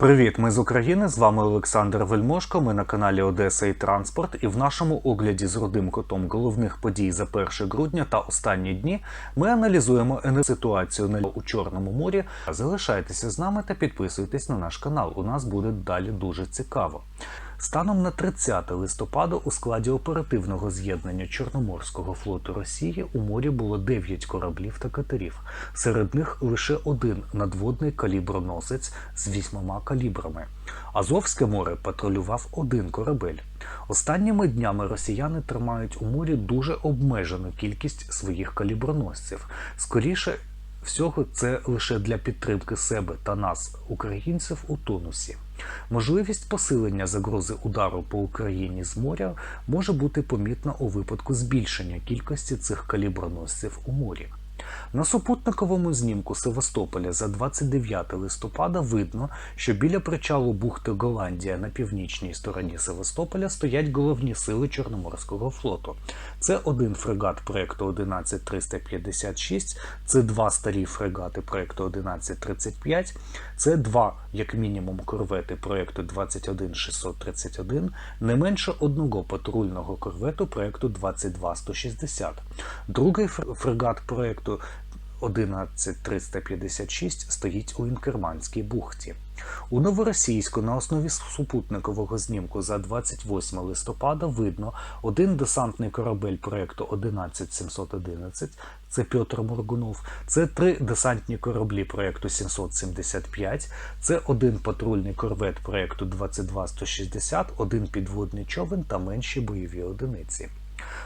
Привіт, ми з України. З вами Олександр Вельмошко. Ми на каналі Одеса і Транспорт. І в нашому огляді з рудим котом головних подій за 1 грудня та останні дні ми аналізуємо ситуацію на у Чорному морі. Залишайтеся з нами та підписуйтесь на наш канал. У нас буде далі дуже цікаво. Станом на 30 листопада у складі оперативного з'єднання Чорноморського флоту Росії у морі було 9 кораблів та катерів. Серед них лише один надводний каліброносець з вісьмома калібрами. Азовське море патрулював один корабель. Останніми днями росіяни тримають у морі дуже обмежену кількість своїх каліброносців. Скоріше всього, це лише для підтримки себе та нас, українців, у тонусі. Можливість посилення загрози удару по Україні з моря може бути помітна у випадку збільшення кількості цих каліброносців у морі. На супутниковому знімку Севастополя за 29 листопада видно, що біля причалу бухти Голландія на північній стороні Севастополя стоять головні сили Чорноморського флоту. Це один фрегат проекту 11356, це два старі фрегати проекту 1135, це два, як мінімум, корвети проекту 21631, не менше одного патрульного корвету проекту 22160. Другий фрегат проекту 11356 стоїть у Інкерманській бухті. У Новоросійську на основі супутникового знімку за 28 листопада видно один десантний корабель проекту 11711, це Петр Моргунов, це три десантні кораблі проекту 775, це один патрульний корвет проекту 22160, один підводний човен та менші бойові одиниці.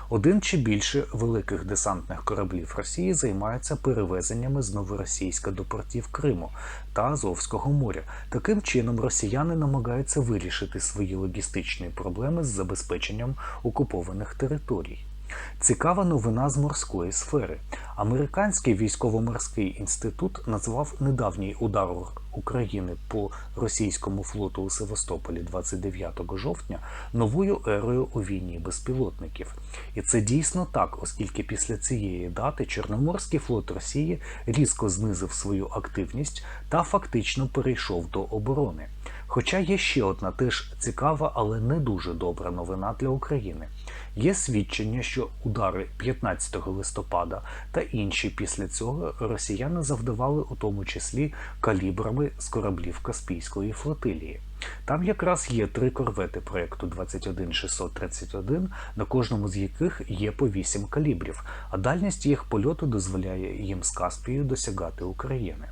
Один чи більше великих десантних кораблів Росії займаються перевезеннями з Новоросійська до портів Криму та Азовського моря. Таким чином, росіяни намагаються вирішити свої логістичні проблеми з забезпеченням окупованих територій. Цікава новина з морської сфери. Американський військово-морський інститут назвав недавній удар України по російському флоту у Севастополі 29 жовтня новою ерою у війні безпілотників. І це дійсно так, оскільки після цієї дати Чорноморський флот Росії різко знизив свою активність та фактично перейшов до оборони. Хоча є ще одна теж цікава, але не дуже добра новина для України. Є свідчення, що удари 15 листопада та інші після цього росіяни завдавали у тому числі калібрами з кораблів Каспійської флотилії. Там якраз є три корвети проєкту 21631, на кожному з яких є по 8 калібрів, а дальність їх польоту дозволяє їм з Каспією досягати України.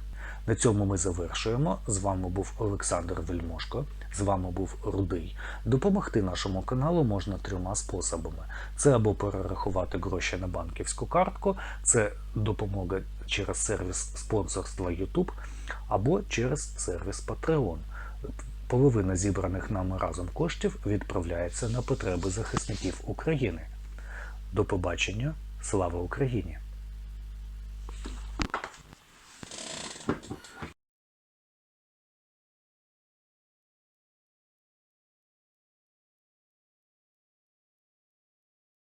На цьому ми завершуємо. З вами був Олександр Вельмошко. З вами був Рудий. Допомогти нашому каналу можна трьома способами: це або перерахувати гроші на банківську картку, це допомога через сервіс спонсорства YouTube, або через сервіс Patreon. Половина зібраних нами разом коштів відправляється на потреби захисників України. До побачення! Слава Україні!